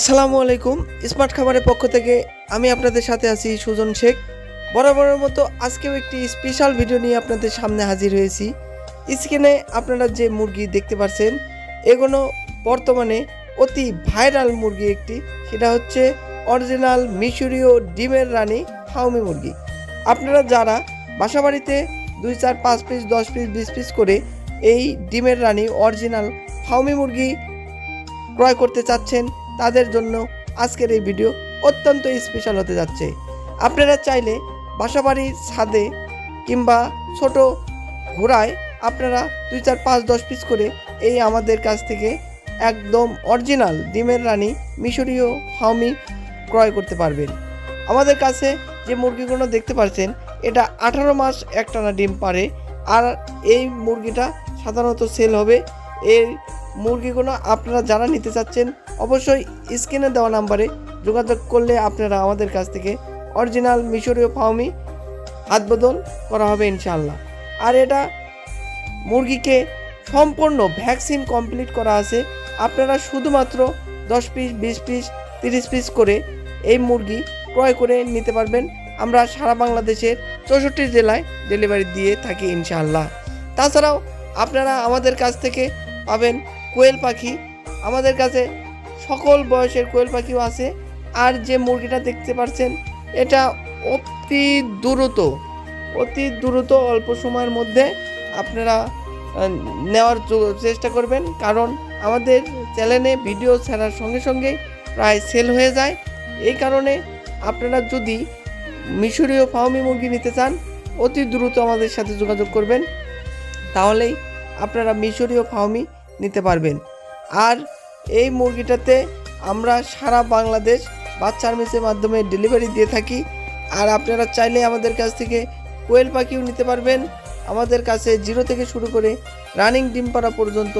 আসসালামু আলাইকুম, স্মার্ট খাবারের পক্ষ থেকে আমি আপনাদের সাথে আছি সুজন শেখ। বরাবরের মতো আজকেও একটি স্পেশাল ভিডিও নিয়ে আপনাদের সামনে হাজির হয়েছি। স্ক্রিনে আপনারা যে মুরগি দেখতে পাচ্ছেন এগুলো বর্তমানে অতি ভাইরাল মুরগি একটি। সেটা হচ্ছে অরিজিনাল মিশরীয় ডিমের রানী ফাউমি মুরগি। আপনারা যারা বাসাবাড়িতে দুই চার, পাঁচ পিস, দশ পিস, বিশ পিস করে এই ডিমের রানী অরিজিনাল ফাউমি মুরগি ক্রয় করতে চাচ্ছেন তাদের জন্য আজকের এই ভিডিও অত্যন্ত স্পেশাল হতে যাচ্ছে। আপনারা চাইলে বাসাবাড়ির ছাদে কিংবা ছোট ঘোড়ায় আপনারা দুই চার পাঁচ দশ পিস করে এই আমাদের কাছ থেকে একদম অরিজিনাল ডিমের রানী মিশরীয় ফাউমি ক্রয় করতে পারবেন। আমাদের কাছে যে মুরগিগুলো দেখতে পাচ্ছেন, এটা আঠারো মাস একটানা ডিম পারে আর এই মুরগিটা সাধারণত সেল হবে এই মুরগিগুলো আপনারা যারা নিতে চাচ্ছেন, অবশ্যই স্ক্রিনে দেওয়া নাম্বারে যোগাযোগ করলে আপনারা আমাদের কাছ থেকে অরিজিনাল মিশরীয় ফাউমি হাত বদল করা হবে ইনশাল্লাহ আর এটা মুরগিকে সম্পূর্ণ ভ্যাকসিন কমপ্লিট করা আছে। আপনারা শুধুমাত্র দশ পিস, বিশ পিস, তিরিশ পিস করে এই মুরগি ক্রয় করে নিতে পারবেন। আমরা সারা বাংলাদেশের চৌষট্টি জেলায় ডেলিভারি দিয়ে থাকি ইনশাআল্লাহ। তাছাড়াও আপনারা আমাদের কাছ থেকে পাবেন কোয়েল পাখি, আমাদের কাছে সকল বয়সের কোয়েল পাখিও আছে। আর যে মুরগিটা দেখতে পাচ্ছেন এটা অতি দ্রুত অতি দ্রুত অল্প সময়ের মধ্যে আপনারা নেওয়ার চেষ্টা করবেন। কারণ আমাদের চ্যানেলে ভিডিও ছাড়ার সঙ্গে সঙ্গে প্রায় সেল হয়ে যায়। এই কারণে আপনারা যদি মিশরীয় ফাউমি মুরগি নিতে চান, অতি দ্রুত আমাদের সাথে যোগাযোগ করবেন। তাহলেই আপনারা মিশরীয় ফাউমি নিতে পারবেন। আর এই মুরগিটাতে আমরা সারা বাংলাদেশ বাচ্চার মেসের মাধ্যমে ডেলিভারি দিয়ে থাকি। আর আপনারা চাইলে আমাদের কাছ থেকে কোয়েল পাখিও নিতে পারবেন। আমাদের কাছে জিরো থেকে শুরু করে রানিং ডিম পাড়া পর্যন্ত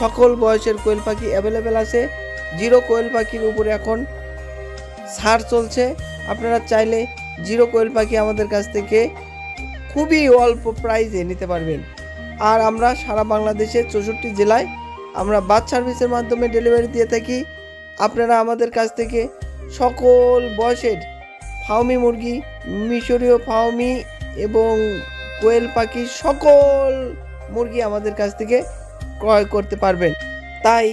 সকল বয়সের কোয়েল পাখি অ্যাভেলেবেল আছে। জিরো কোয়েল পাখির উপরে এখন ছাড় চলছে। আপনারা চাইলে জিরো কোয়েল পাখি আমাদের কাছ থেকে খুবই অল্প প্রাইজে নিতে পারবেন। আর আমরা সারা বাংলাদেশের চৌষট্টি জেলায় আমরা বাস সার্ভিসের মাধ্যমে ডেলিভারি দিয়ে থাকি। আপনারা আমাদের কাছ থেকে সকল বয়সের ফাউমি মুরগি, মিশরীয় ফাউমি এবং কোয়েল পাখি সকল মুরগি আমাদের কাছ থেকে ক্রয় করতে পারবেন। তাই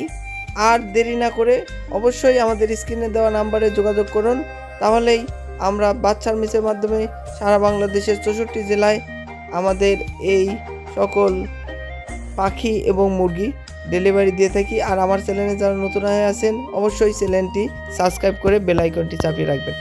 আর দেরি না করে অবশ্যই আমাদের স্ক্রিনে দেওয়া নাম্বারে যোগাযোগ করুন। তাহলেই আমরা বাচ্চার মিসের মাধ্যমে সারা বাংলাদেশের চৌষট্টি জেলায় আমাদের এই সকল পাখি এবং মুরগি ডেলিভারি দিয়ে থাকি। আর আমার চ্যানেলে যারা নতুন হয়ে আছেন, অবশ্যই চ্যানেলটি সাবস্ক্রাইব করে বেল আইকনটি চাপিয়ে রাখবেন।